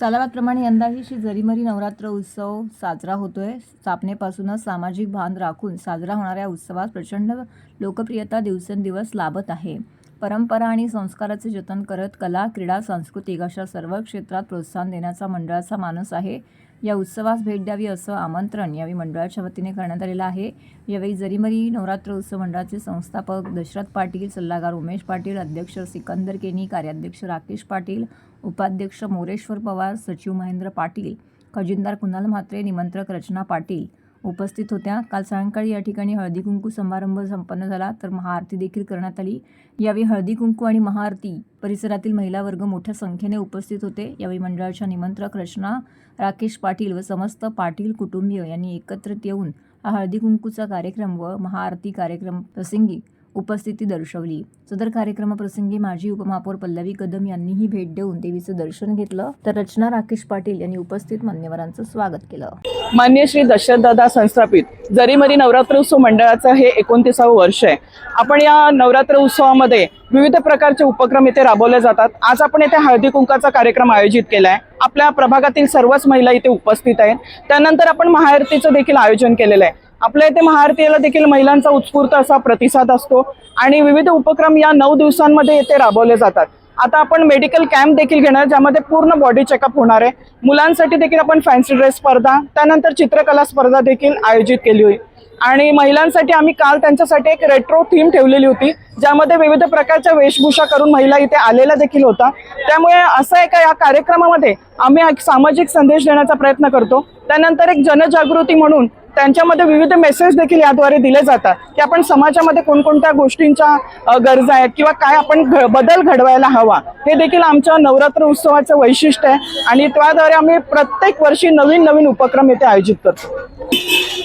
सालाबादप्रमाणे यंदाही श्री जरीमरी नवरात्र उत्सव साजरा होतोय. स्थापनेपासूनच सामाजिक भान राखून साजरा होणाऱ्या उत्सवात प्रचंड लोकप्रियता दिवसेंदिवस लाभत आहे. परंपरा आणि संस्काराचे जतन करत कला क्रीडा सांस्कृतिक अशा सर्व क्षेत्रात प्रोत्साहन देण्याचा मंडळाचा मानस आहे. या उत्सवास भेट द्यावी असं आमंत्रण यावेळी मंडळाच्या वतीने करण्यात आलेलं आहे. यावेळी जरीमरी नवरात्र उत्सव मंडळाचे संस्थापक दशरथ पाटील सल्लागार उमेश पाटील अध्यक्ष सिकंदर केनी कार्याध्यक्ष राकेश पाटील उपाध्यक्ष मोरेश्वर पवार सचिव महेंद्र पाटील खजिनदार कुणाल म्हात्रे निमंत्रक रचना पाटील उपस्थित होत्या. काल सायंकाळी या ठिकाणी हळदी कुंकू समारंभ संपन्न झाला तर महाआरती देखील करण्यात आली. यावेळी हळदी कुंकू आणि महाआरती परिसरातील महिला वर्ग मोठ्या संख्येने उपस्थित होते. यावेळी मंडळाच्या निमंत्रक रचना राकेश पाटील व समस्त पाटील कुटुंबीय यांनी एकत्रित येऊन हा हळदी कुंकूचा कार्यक्रम व महाआरती कार्यक्रम प्रसंगी उपस्थिती दर्शवली. सदर कार्यक्रमाप्रसंगी माजी उपमहापौर पल्लवी कदम यांनीही भेट देऊन देवीचं दर्शन घेतलं. तर रचना राकेश पाटील यांनी उपस्थित मान्यवरांचं स्वागत केलं. मान्य श्री दशरथदादा संस्थापित जरीमरी नवरात्र उत्सव मंडळाचं हे एकोणतीसावं वर्ष आहे. आपण या नवरात्र उत्सवामध्ये विविध प्रकारचे उपक्रम इथे राबवले जातात. आज आपण इथे हळदी कुंकाचा कार्यक्रम आयोजित केला आहे आपल्या प्रभागातील सर्वच महिला इथे उपस्थित आहेत. त्यानंतर आपण महाआरतीचं देखील आयोजन केलेलं आहे. आपल्या इथे महाआरतीला देखील महिलांचा उत्स्फूर्त असा प्रतिसाद असतो आणि विविध उपक्रम या नऊ दिवसांमध्ये इथे राबवले जातात. आता आपण मेडिकल कॅम्प देखील घेणार ज्यामध्ये पूर्ण बॉडी चेकअप होणार आहे. मुलांसाठी देखील आपण फॅन्सी ड्रेस स्पर्धा त्यानंतर चित्रकला स्पर्धा देखील आयोजित केली होती. आणि महिलांसाठी आम्ही काल त्यांच्यासाठी एक रेट्रो थीम ठेवलेली होती ज्यामध्ये विविध प्रकारच्या वेशभूषा करून महिला इथे आलेल्या देखील होता त्यामुळे असं आहे का या कार्यक्रमामध्ये आम्ही एक सामाजिक संदेश देण्याचा प्रयत्न करतो. त्यानंतर एक जनजागृती म्हणून त्यांच्यामध्ये विविध मेसेज देखील याद्वारे दिले जातात की आपण समाजामध्ये कोणकोणत्या गोष्टींच्या गरजा आहेत किंवा काय आपण घ- बदल घडवायला हवा हे देखील आमच्या नवरात्र उत्सवाचं वैशिष्ट्य आहे. आणि त्याद्वारे आम्ही प्रत्येक वर्षी नवीन नवीन उपक्रम इथे आयोजित करतो.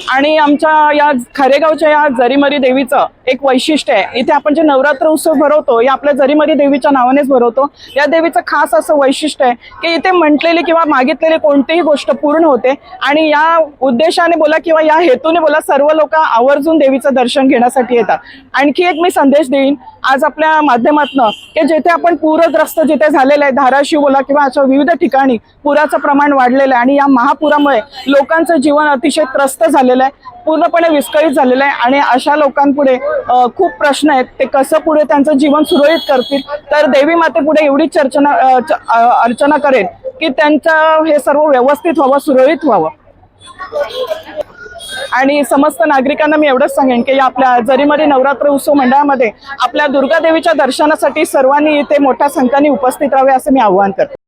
आणि आमच्या या खरेगावच्या या जरीमरी देवीचं एक वैशिष्ट्य आहे. इथे आपण जे नवरात्र उत्सव भरवतो या आपल्या जरीमरी देवीच्या नावानेच भरवतो. या देवीचं खास असं वैशिष्ट्य आहे की इथे म्हटलेली किंवा मागितलेली कोणतीही गोष्ट पूर्ण होते. आणि या उद्देशाने बोला किंवा या हेतूने बोला सर्व लोक आवर्जून देवीचं दर्शन घेण्यासाठी येतात. आणखी एक मी संदेश देईन आज आपल्या माध्यमातनं की जेथे आपण पूरग्रस्त जिथे झालेलं आहे धाराशिव बोला किंवा अशा विविध ठिकाणी पुराचं प्रमाण वाढलेलं आहे आणि या महापुरामुळे लोकांचं जीवन अतिशय त्रस्त झालेलं आहे पूर्णपणे विस्कळीत झालेलं आहे आणि अशा लोकांपुढे खूप प्रश्न आहेत ते कसं पुढे त्यांचं जीवन सुरळीत करतील? तर देवी मातेपुढे एवढी चर्चना अर्चना करेन की त्यांचं हे सर्व व्यवस्थित व्हावं सुरळीत व्हावं. आणि समस्त नागरिकांना मी एवढंच सांगेन की या आपल्या जरीमरी नवरात्र उत्सव मंडळामध्ये आपल्या दुर्गादेवीच्या दर्शनासाठी सर्वांनी इथे मोठ्या संख्येने उपस्थित राहावे असं मी आवाहन करते.